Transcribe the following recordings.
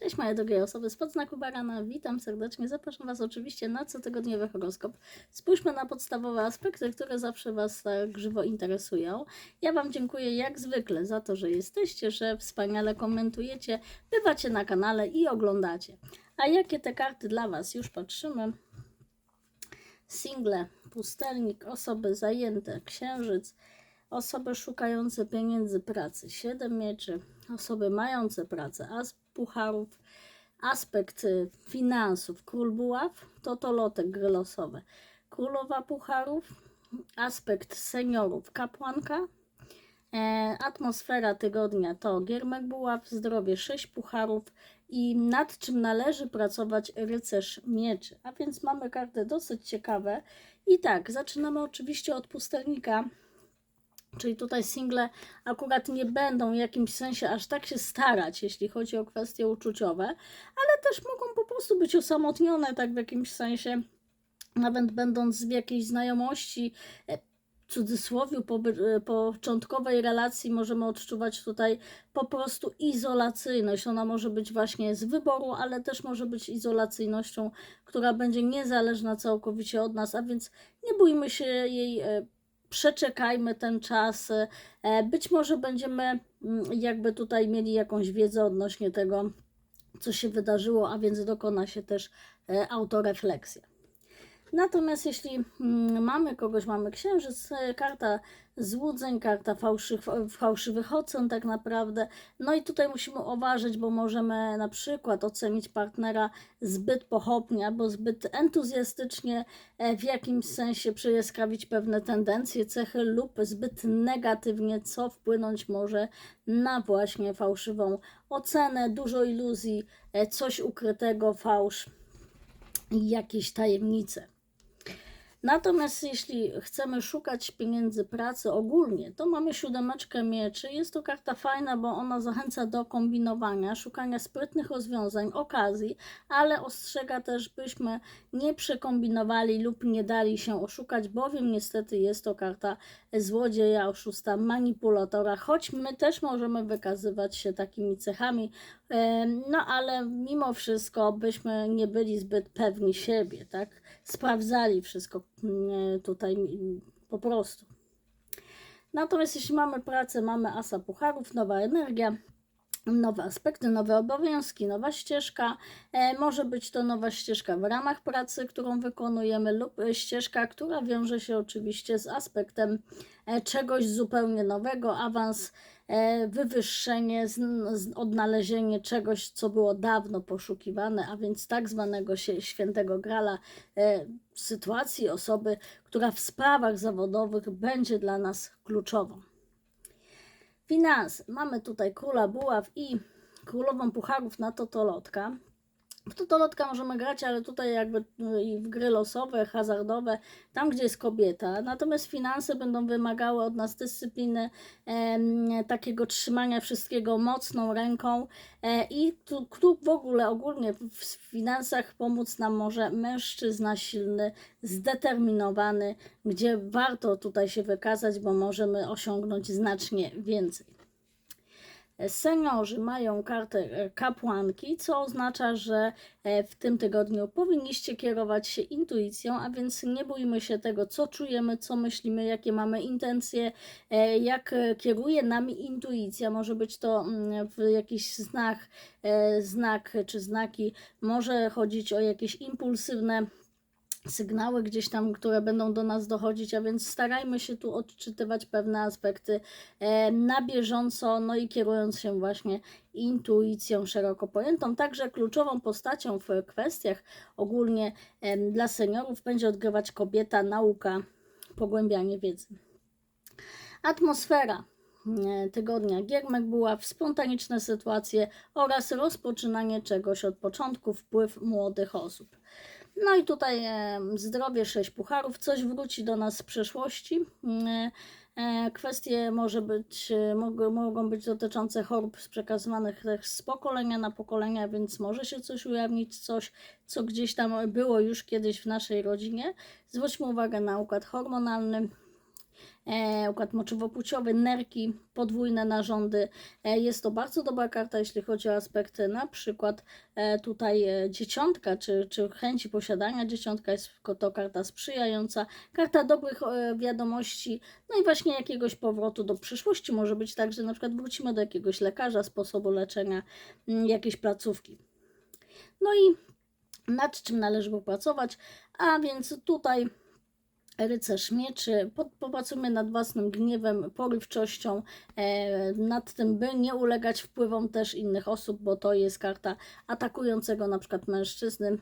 Cześć moje drogie osoby spod znaku barana, witam serdecznie, zapraszam Was oczywiście na cotygodniowy horoskop. Spójrzmy na podstawowe aspekty, które zawsze Was tak żywo interesują. Ja Wam dziękuję jak zwykle za to, że jesteście, że wspaniale komentujecie, bywacie na kanale i oglądacie. A jakie te karty dla Was? Już patrzymy. Single, pustelnik, osoby zajęte, księżyc, osoby szukające pieniędzy pracy, siedem mieczy, osoby mające pracę, pucharów, aspekt y, finansów, król buław, to to lotek gry losowe, królowa pucharów, aspekt seniorów, kapłanka, e, atmosfera tygodnia to giermek buław, zdrowie, sześć pucharów i nad czym należy pracować rycerz mieczy. A więc mamy karty dosyć ciekawe. I tak, zaczynamy oczywiście od pustelnika, Czyli tutaj single akurat nie będą w jakimś sensie aż tak się starać, jeśli chodzi o kwestie uczuciowe, ale też mogą po prostu być osamotnione, tak w jakimś sensie, nawet będąc w jakiejś znajomości, e, w cudzysłowie, po, początkowej relacji możemy odczuwać tutaj po prostu izolacyjność. Ona może być właśnie z wyboru, ale też może być izolacyjnością, która będzie niezależna całkowicie od nas, a więc nie bójmy się jej e, przeczekajmy ten czas. E, Być może będziemy mm, jakby tutaj mieli jakąś wiedzę odnośnie tego, co się wydarzyło, a więc dokona się też e, autorefleksja. Natomiast jeśli mm, mamy kogoś, mamy księżyc, e, karta złudzeń, karta fałszyw, fałszywych ocen tak naprawdę. No i tutaj musimy uważać, bo możemy na przykład ocenić partnera zbyt pochopnie albo zbyt entuzjastycznie, e, w jakimś sensie przejaskrawić pewne tendencje, cechy lub zbyt negatywnie, co wpłynąć może na właśnie fałszywą ocenę, dużo iluzji, e, coś ukrytego, fałsz i jakieś tajemnice. Natomiast jeśli chcemy szukać pieniędzy pracy ogólnie, to mamy siódemeczkę mieczy. Jest to karta fajna, bo ona zachęca do kombinowania, szukania sprytnych rozwiązań, okazji, ale ostrzega też, byśmy nie przekombinowali lub nie dali się oszukać, bowiem niestety jest to karta złodzieja, oszusta, manipulatora, choć my też możemy wykazywać się takimi cechami, no ale mimo wszystko byśmy nie byli zbyt pewni siebie, tak? Sprawdzali wszystko mm, tutaj mm, po prostu. Natomiast jeśli mamy pracę, mamy asa pucharów, nowa energia, nowe aspekty, nowe obowiązki, nowa ścieżka. E, może być to nowa ścieżka w ramach pracy, którą wykonujemy, lub e, ścieżka, która wiąże się oczywiście z aspektem e, czegoś zupełnie nowego, awans, e, wywyższenie, z, z, odnalezienie czegoś, co było dawno poszukiwane, a więc tak zwanego świętego grala, e, sytuacji osoby, która w sprawach zawodowych będzie dla nas kluczową. Finanse. Mamy tutaj króla buław i królową pucharów na totolotka. W totolotka możemy grać, ale tutaj jakby y, w gry losowe, hazardowe, tam gdzie jest kobieta. Natomiast finanse będą wymagały od nas dyscypliny, em, takiego trzymania wszystkiego mocną ręką e, i tu, tu w ogóle ogólnie w finansach pomóc nam może mężczyzna silny, zdeterminowany, gdzie warto tutaj się wykazać, bo możemy osiągnąć znacznie więcej. Seniorzy mają kartę e, kapłanki, co oznacza, że e, w tym tygodniu powinniście kierować się intuicją, a więc nie bójmy się tego, co czujemy, co myślimy, jakie mamy intencje, e, jak kieruje nami intuicja. Może być to mm, w jakiś znak, znak czy znaki, może chodzić o jakieś impulsywne sygnały gdzieś tam, które będą do nas dochodzić, a więc starajmy się tu odczytywać pewne aspekty e, na bieżąco, no i kierując się właśnie intuicją szeroko pojętą. Także kluczową postacią w kwestiach ogólnie dla seniorów będzie odgrywać kobieta, nauka, pogłębianie wiedzy. Atmosfera e, tygodnia Giermek była w spontaniczne sytuacje oraz rozpoczynanie czegoś od początku, wpływ młodych osób. No i tutaj e, zdrowie, sześć pucharów, coś wróci do nas z przeszłości. E, e, kwestie może być, e, mogą, być dotyczące chorób przekazywanych z pokolenia na pokolenia, więc może się coś ujawnić, coś, co gdzieś tam było już kiedyś w naszej rodzinie. Zwróćmy uwagę na układ hormonalny. E, układ moczowo-płciowy, nerki, podwójne narządy. E, jest to bardzo dobra karta, jeśli chodzi o aspekty na przykład e, tutaj e, dzieciątka, czy, czy chęci posiadania dzieciątka jest to karta sprzyjająca, karta dobrych e, wiadomości, no i właśnie jakiegoś powrotu do przyszłości. Może być tak, że na przykład wrócimy do jakiegoś lekarza, sposobu leczenia, mm, jakiejś placówki. No i nad czym należy popracować, a więc tutaj rycerz mieczy, po- popracujmy nad własnym gniewem, porywczością, e, nad tym, by nie ulegać wpływom też innych osób, bo to jest karta atakującego na przykład mężczyzny,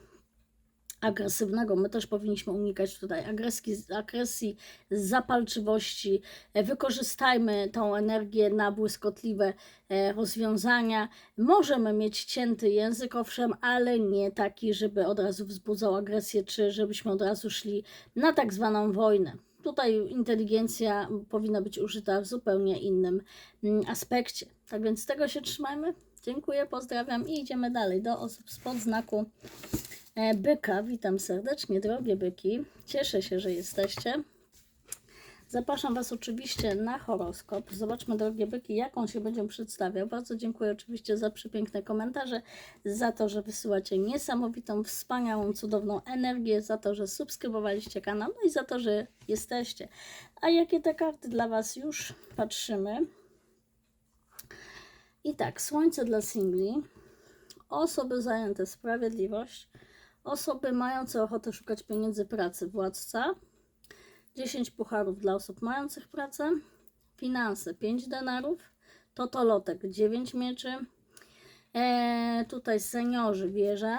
agresywnego. My też powinniśmy unikać tutaj agreski, agresji, zapalczywości. E, Wykorzystajmy tą energię na błyskotliwe e, rozwiązania. Możemy mieć cięty język, owszem, ale nie taki, żeby od razu wzbudzał agresję, czy żebyśmy od razu szli na tak zwaną wojnę. Tutaj inteligencja powinna być użyta w zupełnie innym mm, aspekcie. Tak więc tego się trzymajmy. Dziękuję, pozdrawiam i idziemy dalej do osób spod znaku Byka, witam serdecznie, drogie byki. Cieszę się, że jesteście. Zapraszam Was oczywiście na horoskop. Zobaczmy, drogie byki, jak on się będzie przedstawiał. Bardzo dziękuję oczywiście za przepiękne komentarze, za to, że wysyłacie niesamowitą, wspaniałą, cudowną energię, za to, że subskrybowaliście kanał, no i za to, że jesteście. A jakie te karty dla Was już patrzymy? I tak, słońce dla singli, osoby zajęte sprawiedliwość, Osoby mające ochotę szukać pieniędzy pracy, władca. 10 pucharów dla osób mających pracę. Finanse 5 denarów. Totolotek 9 mieczy. E, tutaj seniorzy wieże.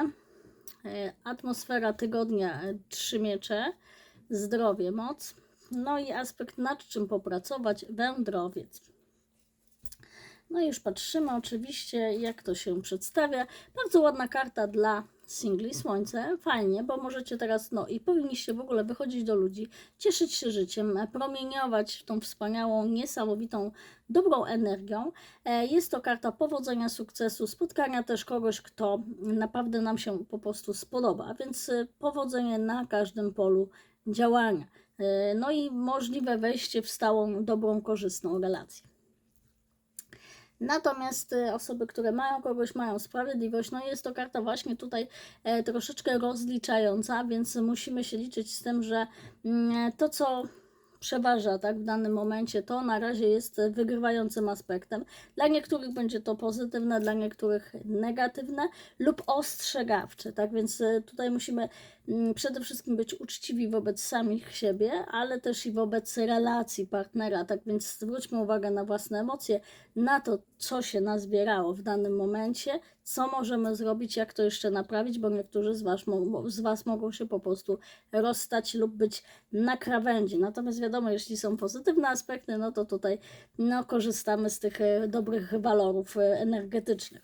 E, atmosfera tygodnia 3 miecze. Zdrowie, moc. No i aspekt nad czym popracować, wędrowiec. No i już patrzymy oczywiście, jak to się przedstawia. Bardzo ładna karta dla singli Słońce. Fajnie, bo możecie teraz, no i powinniście w ogóle wychodzić do ludzi, cieszyć się życiem, promieniować tą wspaniałą, niesamowitą, dobrą energią. E, Jest to karta powodzenia, sukcesu, spotkania też kogoś, kto naprawdę nam się po prostu spodoba, więc e, powodzenie na każdym polu działania. E, No i możliwe wejście w stałą, dobrą, korzystną relację. Natomiast e, osoby, które mają kogoś, mają sprawiedliwość, no jest to karta właśnie tutaj e, troszeczkę rozliczająca, więc musimy się liczyć z tym, że mm, to, co przeważa tak, w danym momencie, to na razie jest wygrywającym aspektem. Dla niektórych będzie to pozytywne, dla niektórych negatywne lub ostrzegawcze. Tak więc e, tutaj musimy mm, przede wszystkim być uczciwi wobec samych siebie, ale też i wobec relacji partnera. Tak więc zwróćmy uwagę na własne emocje, na to, co się nazbierało w danym momencie, co możemy zrobić, jak to jeszcze naprawić, bo niektórzy z was, z was mogą się po prostu rozstać lub być na krawędzi. Natomiast wiadomo, jeśli są pozytywne aspekty, no to tutaj no, korzystamy z tych e, dobrych walorów e, energetycznych.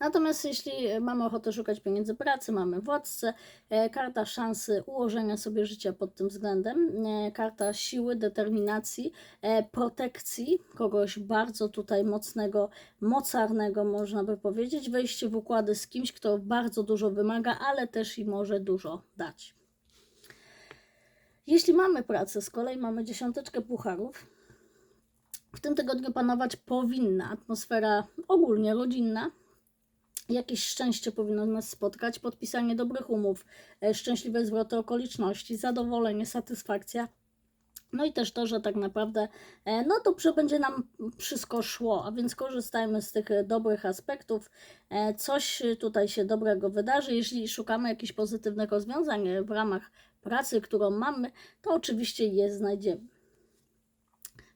Natomiast jeśli mamy ochotę szukać pieniędzy pracy, mamy władcę, e, karta szansy ułożenia sobie życia pod tym względem, e, karta siły, determinacji, e, protekcji kogoś bardzo tutaj mocnego, mocarnego, można by powiedzieć, wejście w układy z kimś, kto bardzo dużo wymaga, ale też i może dużo dać. Jeśli mamy pracę, z kolei mamy dziesiąteczkę pucharów, w tym tygodniu panować powinna atmosfera ogólnie rodzinna, jakieś szczęście powinno nas spotkać, podpisanie dobrych umów, e, szczęśliwe zwroty okoliczności, zadowolenie, satysfakcja. No i też to, że tak naprawdę, e, no to będzie nam wszystko szło, a więc korzystajmy z tych e, dobrych aspektów. Coś tutaj się dobrego wydarzy. Jeśli szukamy jakichś pozytywnych rozwiązań w ramach pracy, którą mamy, to oczywiście je znajdziemy.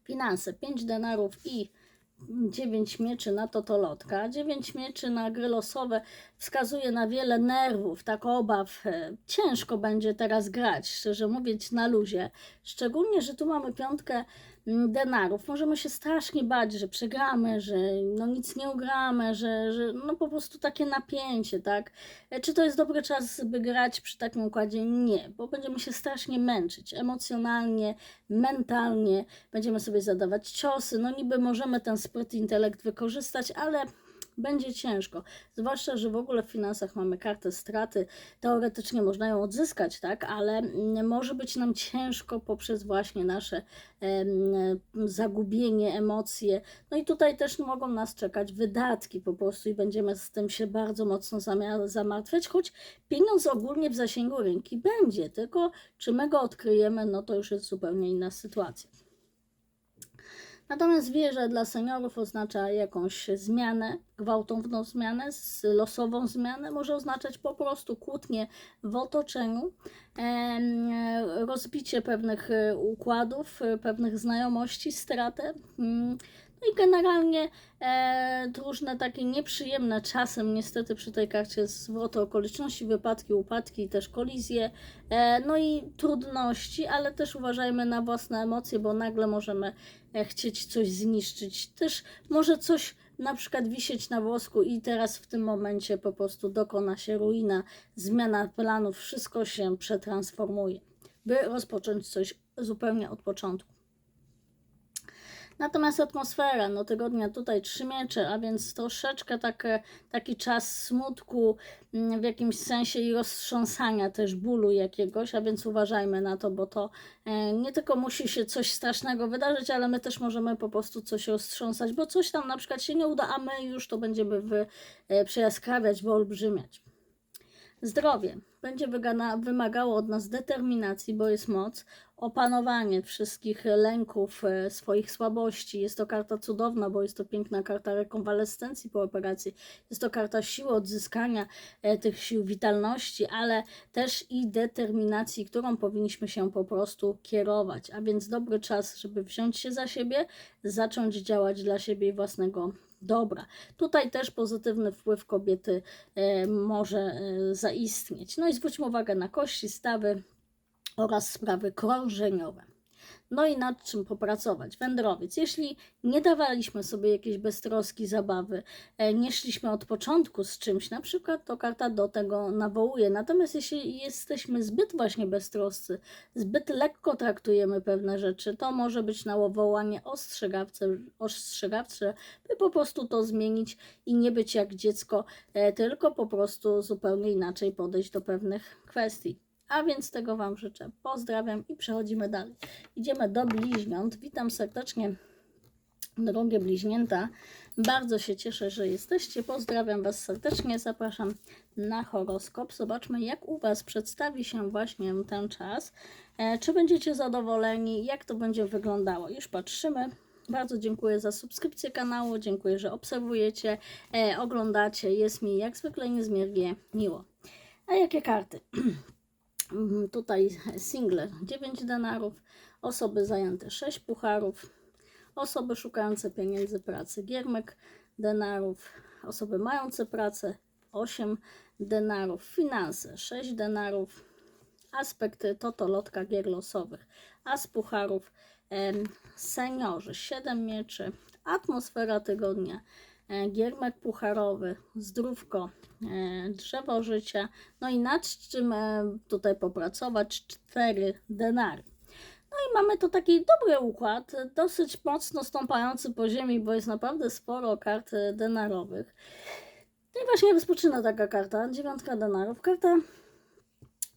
Finanse, 5 denarów i 9 mieczy na totolotka. 9 mieczy na gry losowe wskazuje na wiele nerwów, tak obaw. E, Ciężko będzie teraz grać, szczerze mówiąc, na luzie. Szczególnie, że tu mamy piątkę denarów. Możemy się strasznie bać, że przegramy, że no nic nie ugramy, że, że no po prostu takie napięcie, tak? E, Czy to jest dobry czas, by grać przy takim układzie? Nie, bo będziemy się strasznie męczyć emocjonalnie, mentalnie, będziemy sobie zadawać ciosy. No niby możemy ten spryt intelekt wykorzystać, ale Będzie ciężko, zwłaszcza, że w ogóle w finansach mamy kartę straty. Teoretycznie można ją odzyskać, tak, ale mm, może być nam ciężko poprzez właśnie nasze zagubienie, emocje. No i tutaj też mogą nas czekać wydatki po prostu i będziemy z tym się bardzo mocno zamartwiać, choć pieniądz ogólnie w zasięgu ręki będzie, tylko czy my go odkryjemy, no to już jest zupełnie inna sytuacja. Natomiast wieża dla seniorów oznacza jakąś zmianę, gwałtowną zmianę, losową zmianę, może oznaczać po prostu kłótnię w otoczeniu, rozbicie pewnych układów, pewnych znajomości, stratę. No i generalnie e, różne takie nieprzyjemne czasem, niestety przy tej karcie zwroty okoliczności, wypadki, upadki, też kolizje, e, no i trudności, ale też uważajmy na własne emocje, bo nagle możemy e, chcieć coś zniszczyć. Też może coś na przykład wisieć na włosku i teraz w tym momencie po prostu dokona się ruina, zmiana planów, wszystko się przetransformuje, by rozpocząć coś zupełnie od początku. Natomiast atmosfera, no tygodnia tutaj trzy miecze, a więc troszeczkę takie, taki czas smutku mm, w jakimś sensie i roztrząsania też bólu jakiegoś, a więc uważajmy na to, bo to e, nie tylko musi się coś strasznego wydarzyć, ale my też możemy po prostu coś roztrząsać, bo coś tam na przykład się nie uda, a my już to będziemy wy, e, przejaskrawiać, wyolbrzymiać. Zdrowie będzie wymagało od nas determinacji, bo jest moc, opanowanie wszystkich lęków, e, swoich słabości. Jest to karta cudowna, bo jest to piękna karta rekonwalescencji po operacji. Jest to karta siły odzyskania e, tych sił witalności, ale też i determinacji, którą powinniśmy się po prostu kierować. A więc dobry czas, żeby wziąć się za siebie, zacząć działać dla siebie i własnego dobra. Tutaj też pozytywny wpływ kobiety e, może zaistnieć. No i zwróćmy uwagę na kości, stawy oraz sprawy krążeniowe. No i nad czym popracować? Wędrowiec. Jeśli nie dawaliśmy sobie jakiejś beztroski zabawy, e, nie szliśmy od początku z czymś, na przykład, to karta do tego nawołuje. Natomiast jeśli jesteśmy zbyt właśnie beztroscy, zbyt lekko traktujemy pewne rzeczy, to może być nawołanie ostrzegawcze, ostrzegawcze, by po prostu to zmienić i nie być jak dziecko, e, tylko po prostu zupełnie inaczej podejść do pewnych kwestii. A więc tego Wam życzę. Pozdrawiam i przechodzimy dalej. Idziemy do bliźniąt. Witam serdecznie, drogie bliźnięta. Bardzo się cieszę, że jesteście. Pozdrawiam Was serdecznie. Zapraszam na horoskop. Zobaczmy, jak u Was przedstawi się właśnie ten czas. E, czy będziecie zadowoleni? Jak to będzie wyglądało? Już patrzymy. Bardzo dziękuję za subskrypcję kanału. Dziękuję, że obserwujecie, e, oglądacie. Jest mi jak zwykle niezmiernie miło. A jakie karty? Mhm, Tutaj single 9 denarów, osoby zajęte 6 pucharów, osoby szukające pieniędzy pracy giermek denarów, osoby mające pracę 8 denarów, finanse 6 denarów, aspekty totolotka gier losowych, as pucharów, em, seniorzy 7 mieczy, atmosfera tygodnia, giermek pucharowy, zdrówko, e, drzewo życia, no i nad czym e, tutaj popracować? Cztery denary. No i mamy tu taki dobry układ, dosyć mocno stąpający po ziemi, bo jest naprawdę sporo kart e, denarowych. No i właśnie rozpoczyna taka karta, dziewiątka denarów, karta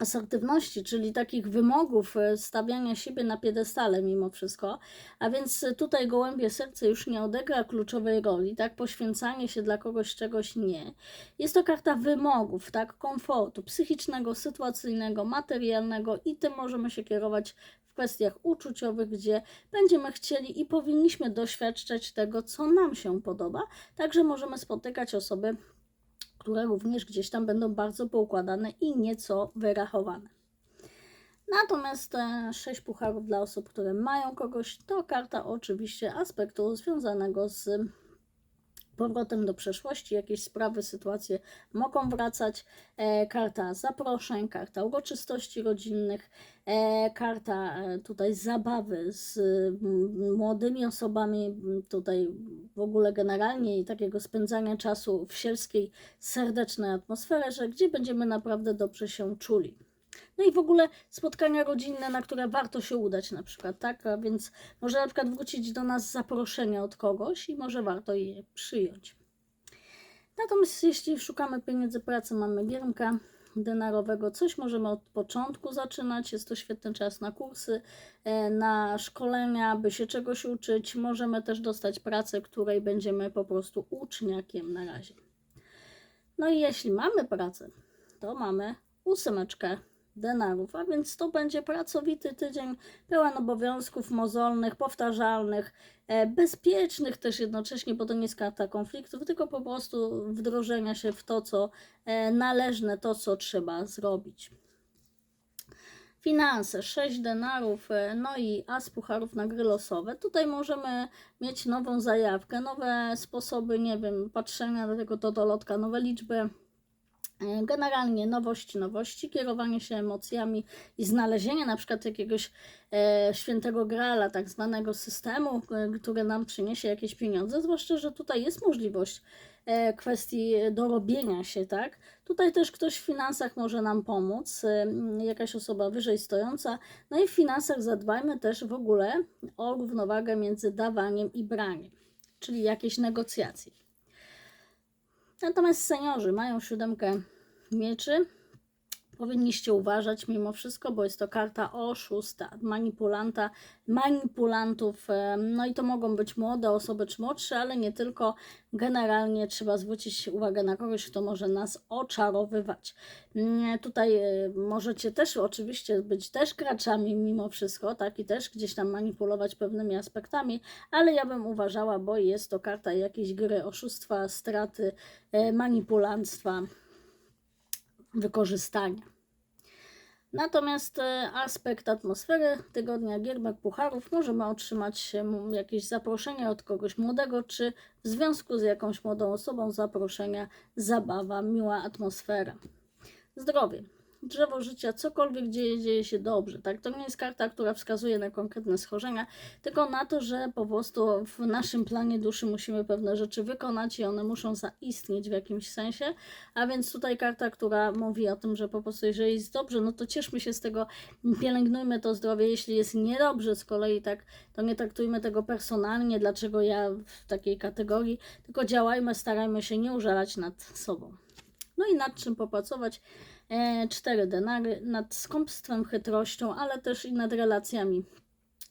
asertywności, czyli takich wymogów e, stawiania siebie na piedestale mimo wszystko, a więc tutaj gołębie serce już nie odegra kluczowej roli, tak, poświęcanie się dla kogoś czegoś nie. Jest to karta wymogów, tak, komfortu psychicznego, sytuacyjnego, materialnego i tym możemy się kierować w kwestiach uczuciowych, gdzie będziemy chcieli i powinniśmy doświadczać tego, co nam się podoba, także możemy spotykać osoby, które również gdzieś tam będą bardzo poukładane i nieco wyrachowane. Natomiast sześć pucharów dla osób, które mają kogoś, to karta oczywiście aspektu związanego z powrotem do przeszłości, jakieś sprawy, sytuacje mogą wracać. E, karta zaproszeń, karta uroczystości rodzinnych, e, karta e, tutaj zabawy z mm, młodymi osobami, m, tutaj w ogóle generalnie i takiego spędzania czasu w sielskiej, serdecznej atmosferze, gdzie będziemy naprawdę dobrze się czuli. No i w ogóle spotkania rodzinne, na które warto się udać na przykład, tak? A więc może na przykład wrócić do nas zaproszenie od kogoś i może warto je przyjąć. Natomiast jeśli szukamy pieniędzy pracy, mamy giermka denarowego, coś możemy od początku zaczynać. Jest to świetny czas na kursy, e, na szkolenia, by się czegoś uczyć. Możemy też dostać pracę, której będziemy po prostu uczniakiem na razie. No i jeśli mamy pracę, to mamy ósemeczkę denarów, a więc to będzie pracowity tydzień pełen obowiązków mozolnych, powtarzalnych, e, bezpiecznych też jednocześnie, bo to nie jest karta konfliktów, tylko po prostu wdrożenia się w to, co e, należne, to, co trzeba zrobić. Finanse, 6 denarów, e, no i as pucharów na gry losowe. Tutaj możemy mieć nową zajawkę, nowe sposoby, nie wiem, patrzenia na tego totolotka, nowe liczby, Generalnie nowości, nowości, kierowanie się emocjami i znalezienie na przykład jakiegoś e, świętego grala, tak zwanego systemu, e, który nam przyniesie jakieś pieniądze, zwłaszcza, że tutaj jest możliwość e, kwestii dorobienia się, tak? Tutaj też ktoś w finansach może nam pomóc, e, jakaś osoba wyżej stojąca. No i w finansach zadbajmy też w ogóle o równowagę między dawaniem i braniem, czyli jakieś negocjacje. Natomiast seniorzy mają siódemkę mieczy. Powinniście uważać mimo wszystko, bo jest to karta oszusta, manipulanta, manipulantów. No i to mogą być młode osoby czy młodsze, ale nie tylko. Generalnie trzeba zwrócić uwagę na kogoś, kto może nas oczarowywać. Mm, Tutaj e, możecie też oczywiście być też graczami mimo wszystko, tak, i też gdzieś tam manipulować pewnymi aspektami, ale ja bym uważała, bo jest to karta jakiejś gry, oszustwa, straty, e, manipulanstwa wykorzystania. Natomiast e, aspekt atmosfery tygodnia Gierbek Pucharów możemy otrzymać em, jakieś zaproszenie od kogoś młodego, czy w związku z jakąś młodą osobą zaproszenia, zabawa, miła atmosfera. Zdrowie. Drzewo życia, cokolwiek dzieje, dzieje się dobrze. Tak? To nie jest karta, która wskazuje na konkretne schorzenia, tylko na to, że po prostu w naszym planie duszy musimy pewne rzeczy wykonać i one muszą zaistnieć w jakimś sensie. A więc tutaj karta, która mówi o tym, że po prostu jeżeli jest dobrze, no to cieszmy się z tego, pielęgnujmy to zdrowie. Jeśli jest niedobrze z kolei, tak, to nie traktujmy tego personalnie, dlaczego ja w takiej kategorii, tylko działajmy, starajmy się nie użalać nad sobą. No i nad czym popracować? E, cztery denary, nad skąpstwem, chytrością, ale też i nad relacjami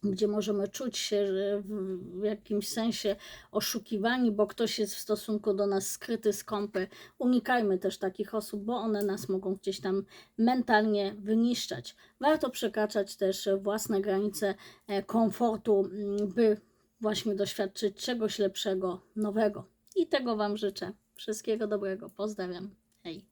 gdzie możemy czuć się że w w jakimś sensie oszukiwani, bo ktoś jest w stosunku do nas skryty, skąpy. Unikajmy też takich osób, bo one nas mogą gdzieś tam mentalnie wyniszczać. Warto przekraczać też własne granice e, komfortu, mm, by właśnie doświadczyć czegoś lepszego, nowego. I tego Wam życzę. Wszystkiego dobrego. Pozdrawiam. Hej.